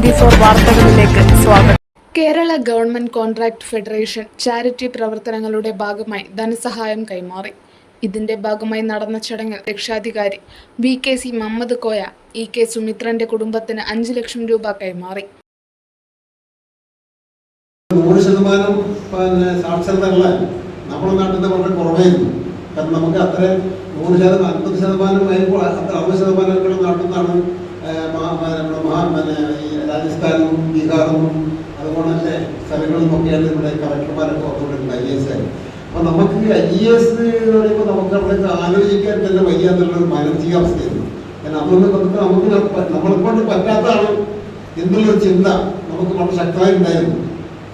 Twenty four വാർത്തകളിലേക്ക് സ്വാഗതം. Kerala government contract federation charity പ്രവർത്തനങ്ങളുടെ ഭാഗമായി ധനസഹായം കൈമാറി. ഇതിന്റെ ഭാഗമായി നടന്ന ചടങ്ങിൽ രക്ഷാധികാരി V K C Mammad Koya E K സുമിത്രന്റെ കുടുംബത്തിന് അഞ്ച് ലക്ഷം രൂപ കൈമാറി. നൂറ് ശതമാനം പിന്നെ സാക്ഷരതയുള്ള നമ്മുടെ നാട്ടിൽ വളരെ കുറവായിരുന്നു. കാരണം നമുക്ക് അത്ര നൂറ് ശതമാനം അൻപത് ശതമാനം അറുപത് ശതമാനം നാട്ടിൽ നിന്നാണ് ബീഹാറും അതുപോലെ തന്നെ സ്ഥലങ്ങളിൽ നിന്നൊക്കെയാണ് ഇവിടെ കളക്ടർമാരൊക്കെ വന്നുകൊണ്ടിരുന്നത് ഐ എസ് ആയി അപ്പോൾ നമുക്ക് ഐ എസ് എന്ന് പറയുമ്പോൾ നമുക്ക് അവിടെ ആലോചിക്കാൻ തന്നെ വയ്യാത്തുള്ള ഒരു മാനസികാവസ്ഥയായിരുന്നു കാരണം അതുകൊണ്ട് നമുക്ക് നമുക്ക് നമ്മളെ കൊണ്ട് പറ്റാത്തതാണ് എന്നുള്ളൊരു ചിന്ത നമുക്ക് വളരെ ശക്തമായി ഉണ്ടായിരുന്നു.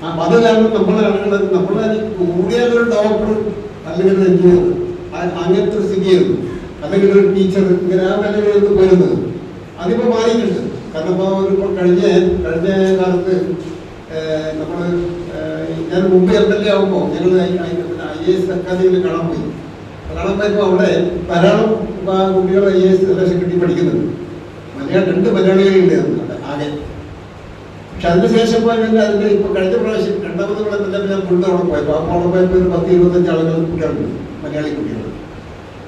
ആ അത് കാരണം ആളുകൾ നമ്മളെ കൂടിയ ഒരു ഡോക്ടർ അല്ലെങ്കിൽ ഒരു എഞ്ചിനീയർ അങ്ങനത്തെ ഒരു സ്ഥിതിയായിരുന്നു. അല്ലെങ്കിൽ ഒരു ടീച്ചർ ഇങ്ങനെ ആ നിലയിലായിരുന്നു പോയിരുന്നത്. അതിപ്പോ മാറിയിട്ടുണ്ട്. കാരണം ഇപ്പോൾ ഇപ്പോൾ കഴിഞ്ഞ കഴിഞ്ഞ കാലത്ത് നമ്മൾ ഞാൻ മുമ്പ് എം എ ആകുമ്പോൾ ഞങ്ങൾ ഐ എസ് അക്കാദമിയിൽ കാണാൻ പോയി. കാണാൻ പോയപ്പോൾ അവിടെ ധാരാളം കുട്ടികൾ ഐ എസ് സെലക്ഷൻ കിട്ടി പഠിക്കുന്നുണ്ട് മലയാളം രണ്ട് മലയാളികളുണ്ട് ആകെ. പക്ഷെ അതിനുശേഷം പോയാൽ അതിന്റെ ഇപ്പൊ കഴിഞ്ഞ പ്രാവശ്യം രണ്ടാമത് ഇവിടെ തന്നെ ഞാൻ മുഴുവൻ പോയപ്പോൾ ആ അവിടെ പോയപ്പോൾ ഒരു പത്ത് ഇരുപത്തഞ്ച് ആളുകൾ കുട്ടികളുണ്ട് മലയാളി കുട്ടികൾ.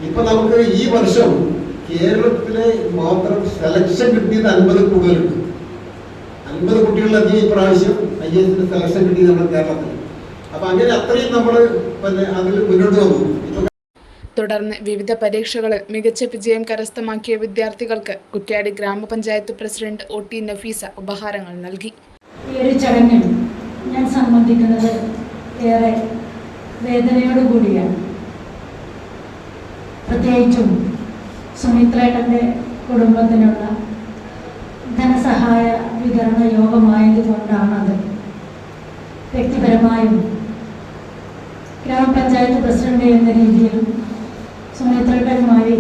ഇപ്പൊ നമുക്ക് ഈ വർഷം കേരളത്തിലെ മാത്രം സെലക്ഷൻ കിട്ടിയത് അൻപത് കൂടുതലുണ്ട്. അൻപത് കുട്ടികളിലധികം ഈ പ്രാവശ്യം ഐ എസിന് സെലക്ഷൻ കിട്ടിയത് നമ്മുടെ കേരളത്തിൽ. അപ്പൊ അങ്ങനെ അത്രയും നമ്മൾ പിന്നെ അതിൽ മുന്നോട്ട് വന്നു. തുടർന്ന് വിവിധ പരീക്ഷകളിൽ മികച്ച വിജയം കരസ്ഥമാക്കിയ വിദ്യാർത്ഥികൾക്ക് കുറ്റ്യാടി ഗ്രാമപഞ്ചായത്ത് പ്രസിഡന്റ് ഒ ടി നഫീസ ഉപഹാരങ്ങൾ നൽകി. ഈ ഒരു ചടങ്ങിൽ ഞാൻ സംബന്ധിക്കുന്നത് ഏറെ വേദനയോടുകൂടിയാണ്. പ്രത്യേകിച്ചും സുമിത്രേട്ടന്റെ കുടുംബത്തിനുള്ള ധനസഹായ വിതരണ യോഗമായതുകൊണ്ടാണത്. വ്യക്തിപരമായും ഗ്രാമപഞ്ചായത്ത് പ്രസിഡന്റ് എന്ന രീതിയിൽ സുമിത്രേട്ടനുമായി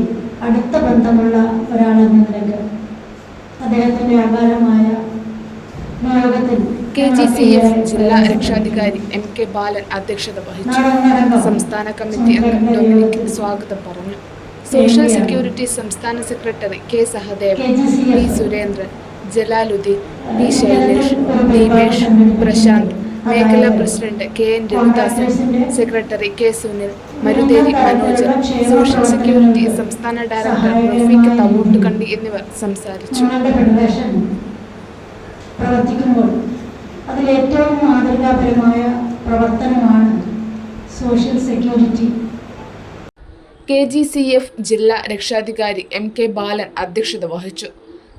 അടുത്ത ബന്ധമുള്ള ഒരാളെന്ന നിലയ്ക്ക് അദ്ദേഹത്തിന്റെ അകാലമായ നിയോഗത്തിൽ കെ ജി സി എഫ് ജില്ലാ രക്ഷാധികാരി എം കെ ബാലൻ അധ്യക്ഷത വഹിച്ചു. സംസ്ഥാന കമ്മിറ്റി അംഗം ഡൊമിനിക് സ്വാഗതം പറഞ്ഞു. സോഷ്യൽ സെക്യൂരിറ്റി സംസ്ഥാന secretary K Sahadevan P Surendran Jalaluddin P Shailesh Deepesh Prashanth മേഖലാ president K N Ravidasan secretary K Sunil Marutheri Manojan social security സംസ്ഥാന ഡയറക്ടർ റഫീഖ് തവൂട്ടുകണ്ടി എന്നിവർ സംസാരിച്ചു പ്രവർത്തിക്കുമ്പോൾ അതിലേറ്റവും മാതൃകാപരമായ പ്രവർത്തനമാണ് social security K G C F ജില്ലാ രക്ഷാധികാരി എം കെ ബാലൻ അധ്യക്ഷത വഹിച്ചു.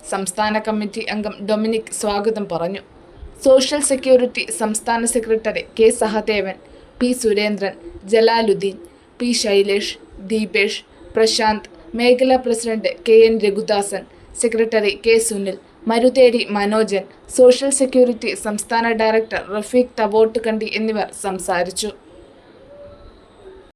സംസ്ഥാന കമ്മിറ്റി അംഗം ഡൊമിനിക് സ്വാഗതം പറഞ്ഞു. സോഷ്യൽ സെക്യൂരിറ്റി സംസ്ഥാന secretary K Sahadevan P Surendran Jalaluddin P Shailesh Deepesh Prashanth മേഖലാ president K N Raghudasan secretary K Sunil Marutheri Manojan social security സംസ്ഥാന ഡയറക്ടർ റഫീഖ് തവോട്ടുകണ്ടി എന്നിവർ സംസാരിച്ചു.